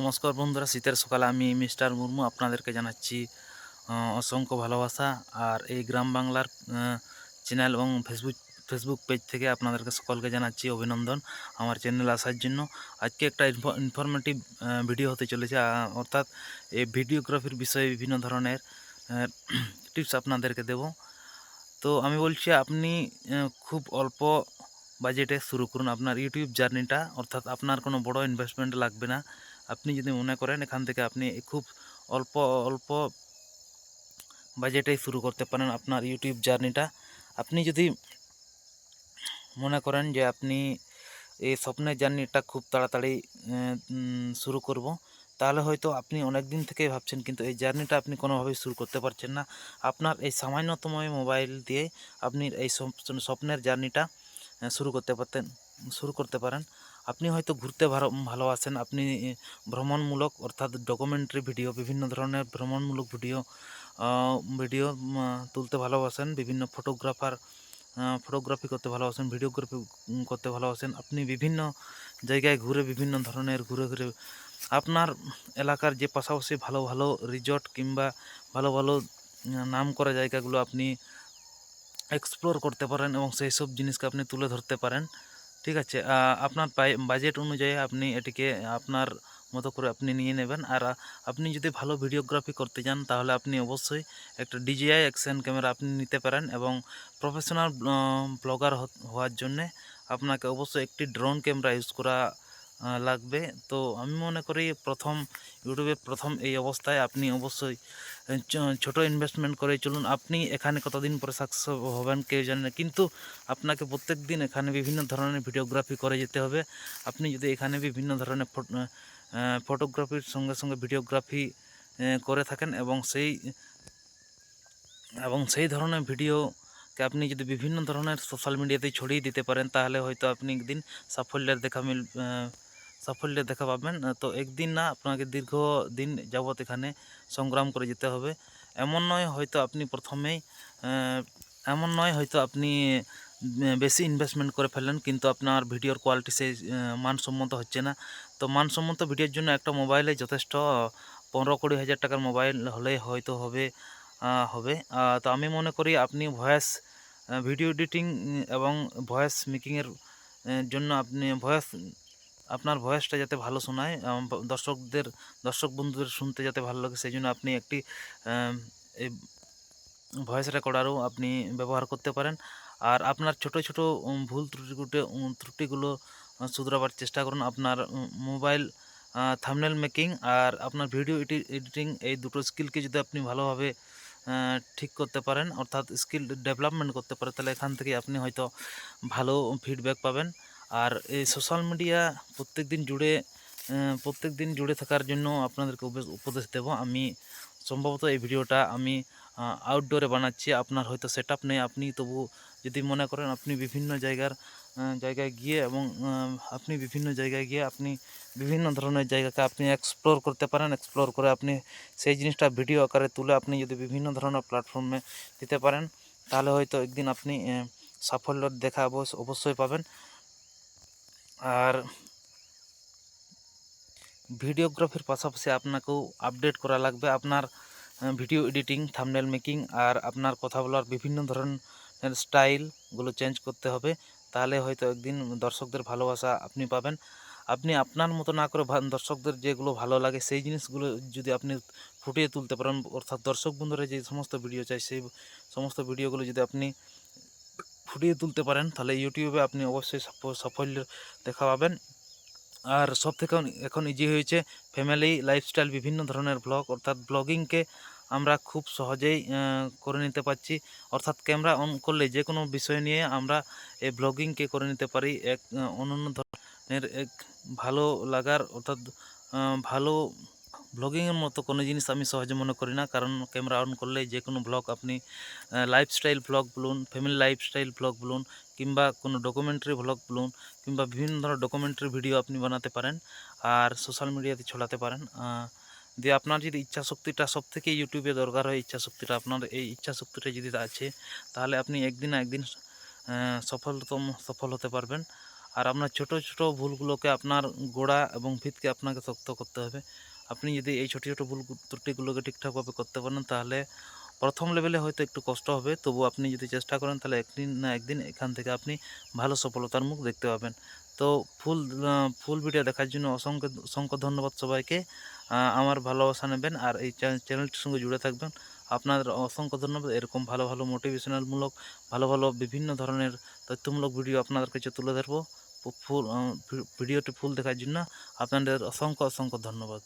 নমস্কার বন্ধুরা, শীতের সকালে আমি মিস্টার মুর্মু আপনাদেরকে জানাচ্ছি অসংখ্য ভালোবাসা। আর এই গ্রাম বাংলার চ্যানেল এবং ফেসবুক ফেসবুক পেজ থেকে আপনাদেরকে সকলকে জানাচ্ছি অভিনন্দন আমার চ্যানেল আসার জন্য। আজকে একটা ইনফরমেটিভ ভিডিও হতে চলেছে। অর্থাৎ এই ভিডিওগ্রাফির বিষয়ে বিভিন্ন ধরনের টিপস আপনাদেরকে দেব। তো আমি বলছি, আপনি খুব অল্প বাজেটে শুরু করুন। আপনার ইউটিউব জার্নিটা অর্থাৎ আপনার কোনো বড় ইনভেস্টমেন্ট লাগবে না। আপনি যদি মনে করেন এখান থেকে আপনি খুব অল্প অল্প বাজেটেই শুরু করতে পারেন আপনার ইউটিউব জার্নিটা। আপনি যদি মনে করেন যে আপনি এই স্বপ্নের জার্নিটা খুব তাড়াতাড়ি শুরু করব, তাহলে হয়তো আপনি অনেক দিন থেকেই ভাবছেন, কিন্তু এই জার্নিটা আপনি কোনোভাবেই শুরু করতে পারছেন না। আপনার এই সামান্যতম মোবাইল দিয়ে আপনি এই স্বপ্নের জার্নিটা শুরু করতে পারতেন, শুরু করতে পারেন। আপনি হয়তো ঘুরতে ভালো, ভালোবাসেন। আপনি ভ্রমণমূলক অর্থাৎ ডকুমেন্টারি ভিডিও বিভিন্ন ধরনের ভ্রমণমূলক ভিডিও ভিডিও তুলতে ভালোবাসেন। বিভিন্ন ফটোগ্রাফার ফটোগ্রাফি করতে ভালোবাসেন ভিডিওগ্রাফি করতে ভালোবাসেন। আপনি বিভিন্ন জায়গায় ঘুরে, বিভিন্ন ধরনের ঘুরে ঘুরে আপনার এলাকার যে পাশাপাশি ভালো ভালো রিসর্ট কিংবা ভালো ভালো নাম করা জায়গাগুলো আপনি এক্সপ্লোর করতে পারেন এবং সেই সব জিনিসকে আপনি তুলে ধরতে পারেন। ঠিক আছে। আপনার বাজেট অনুযায়ী আপনি এটিকে আপনার মতো করে আপনি নিয়ে নেবেন। আর আপনি যদি ভালো ভিডিওগ্রাফি করতে চান তাহলে আপনি অবশ্যই একটা ডিজিআই অ্যাকশন ক্যামেরা আপনি নিতে পারেন এবং প্রফেশনাল ব্লগার হওয়ার জন্যে আপনাকে অবশ্যই একটি ড্রোন ক্যামেরা ইউজ করা লাগবে। তো আমি মনে করি প্রথম ইউটিউবে প্রথম এই অবস্থায় আপনি অবশ্যই ছোট ইনভেস্টমেন্ট করে চলুন। আপনি এখানে কতদিন পরে সাকসেস হবেন কেউ জানে না। কিন্তু আপনাকে প্রত্যেক দিন এখানে বিভিন্ন ধরনের ভিডিওগ্রাফি করে যেতে হবে। আপনি যদি এখানে বিভিন্ন ধরনের ফটোগ্রাফির সঙ্গে সঙ্গে ভিডিওগ্রাফি করে থাকেন এবং সেই এবং সেই ধরনের ভিডিওকে আপনি যদি বিভিন্ন ধরনের সোশ্যাল মিডিয়াতে ছড়িয়ে দিতে পারেন, তাহলে হয়তো আপনি একদিন সাফল্যের দেখা মিল আহ, সাফল্যের দেখা পাবেন। তো একদিন না আপনাকে দীর্ঘ দিন যাবৎ এখানে সংগ্রাম করে যেতে হবে। এমন নয় হয়তো আপনি প্রথমেই এমন নয় হয়তো আপনি বেশি ইনভেস্টমেন্ট করে ফেললেন কিন্তু আপনার ভিডিওর কোয়ালিটি সেই মানসম্মত হচ্ছে না। তো মানসম্মত ভিডিওর জন্য একটা মোবাইলে যথেষ্ট পনেরো কুড়ি হাজার টাকার মোবাইল হলেই হয়তো হবে হবে। তো আমি মনে করি আপনি ভয়েস ভিডিও এডিটিং এবং ভয়েস মেকিংয়ের জন্য আপনি ভয়েস আপনার ভয়েসটা যাতে ভালো শোনায় দর্শকদের, দর্শক বন্ধুদের শুনতে যাতে ভালো লাগে, সেই জন্য আপনি একটি ভয়েস রেকর্ডারও আপনি ব্যবহার করতে পারেন। আর আপনার ছোট ছোট ভুল ত্রুটিগুলো ত্রুটিগুলো শুধরাবার চেষ্টা করুন আপনার মোবাইল থামনেল মেকিং আর আপনার ভিডিও এডিটিং এই দুটো স্কিলকে যদি আপনি ভালোভাবে ঠিক করতে পারেন, অর্থাৎ স্কিল ডেভেলপমেন্ট করতে পারেন, তাহলে এখান থেকে আপনি হয়তো ভালো ফিডব্যাক পাবেন। আর এই সোশ্যাল মিডিয়া প্রত্যেক দিন জুড়ে প্রত্যেক দিন জুড়ে থাকার জন্য আপনাদেরকে উপদেশ- দেব। আমি সম্ভবত এই ভিডিওটা আমি আউটডোরে বানাচ্ছি। আপনার হয়তো সেট নেই, আপনি তবু যদি মনে করেন আপনি বিভিন্ন জায়গার জায়গায় গিয়ে এবং আপনি বিভিন্ন জায়গায় গিয়ে আপনি বিভিন্ন ধরনের জায়গাকে আপনি এক্সপ্লোর করতে পারেন এক্সপ্লোর করে আপনি সেই জিনিসটা ভিডিও আকারে তুলে আপনি যদি বিভিন্ন ধরনের প্ল্যাটফর্মে দিতে পারেন, তাহলে হয়তো একদিন আপনি সাফল্য দেখা অবশ্য- অবশ্যই পাবেন। আর ভিডিওগ্রাফির পাশাপাশি আপনাকেও আপডেট করা লাগবে আপনার ভিডিও এডিটিং থাম্বনেল মেকিং আর আপনার কথা বলার বিভিন্ন ধরনের স্টাইলগুলো চেঞ্জ করতে হবে। তাহলে হয়তো একদিন দর্শকদের ভালোবাসা আপনি পাবেন। আপনি আপনার মতো না করে দর্শকদের যেগুলো ভালো লাগে সেই জিনিসগুলো যদি আপনি ফুটিয়ে তুলতে পারেন, অর্থাৎ দর্শক বন্ধুরা যে সমস্ত ভিডিও চাই সেই সমস্ত ভিডিওগুলো যদি আপনি ফুটিয়ে তুলতে পারেন তাহলে ইউটিউবে আপনি অবশ্যই সাফল্য দেখা পাবেন। আর সব থেকে এখন ইজি হয়েছে ফ্যামিলি লাইফস্টাইল বিভিন্ন ধরনের ব্লগ অর্থাৎ ব্লগিংকে আমরা খুব সহজেই করে নিতে পারছি। অর্থাৎ ক্যামেরা অন করলে যে কোনো বিষয় নিয়ে আমরা এই ব্লগিংকে করে নিতে পারি। এক আহ, অনন্য ধরনের এক ভালো লাগার অর্থাৎ ভালো ব্লগিংয়ের মতো কোনো জিনিস আমি সহজে মনে করি না, কারণ ক্যামেরা অন করলে যে কোনো ব্লগ আপনি লাইফস্টাইল ব্লগ বলুন ফ্যামিলি লাইফস্টাইল ব্লগ বলুন, কিংবা কোনো ডকুমেন্টারি ব্লগ বলুন, কিংবা বিভিন্ন ধরনের ডকুমেন্টারি ভিডিও আপনি বানাতে পারেন আর সোশ্যাল মিডিয়াতে ছড়াতে পারেন। দিয়ে আপনার যদি ইচ্ছা শক্তিটা সব থেকে ইউটিউবে দরকার হয় ইচ্ছা শক্তিটা আপনার, এই ইচ্ছা শক্তিটা যদি আছে, তাহলে আপনি একদিন না একদিন সফলতম, সফল হতে পারবেন। আর আপনার ছোট ছোট ভুলগুলোকে আপনার গোড়া এবং ভিতকে আপনাকে শক্ত করতে হবে। আপনি যদি এই ছোটো ছোটো ভুল ত্রুটিগুলোকে ঠিকঠাকভাবে করতে পারেন, তাহলে প্রথম লেভেলে হয়তো একটু কষ্ট হবে। তবু আপনি যদি চেষ্টা করেন, তাহলে একদিন না একদিন এখান থেকে আপনি ভালো সফলতার মুখ দেখতে পাবেন। তো ফুল ফুল ভিডিও দেখার জন্য অসংখ্য অসংখ্য ধন্যবাদ সবাইকে। আমার ভালোবাসা নেবেন আর এই চ্যানেল- চ্যানেলটির সঙ্গে জুড়ে থাকবেন। আপনাদের অসংখ্য ধন্যবাদ। এরকম ভালো ভালো মোটিভেশনালমূলক ভালো ভালো বিভিন্ন ধরনের তথ্যমূলক ভিডিও আপনাদের কাছে তুলে ধরবো। ফুল ভিডিওটি ফুল দেখার জন্য আপনাদের অসংখ্য অসংখ্য ধন্যবাদ।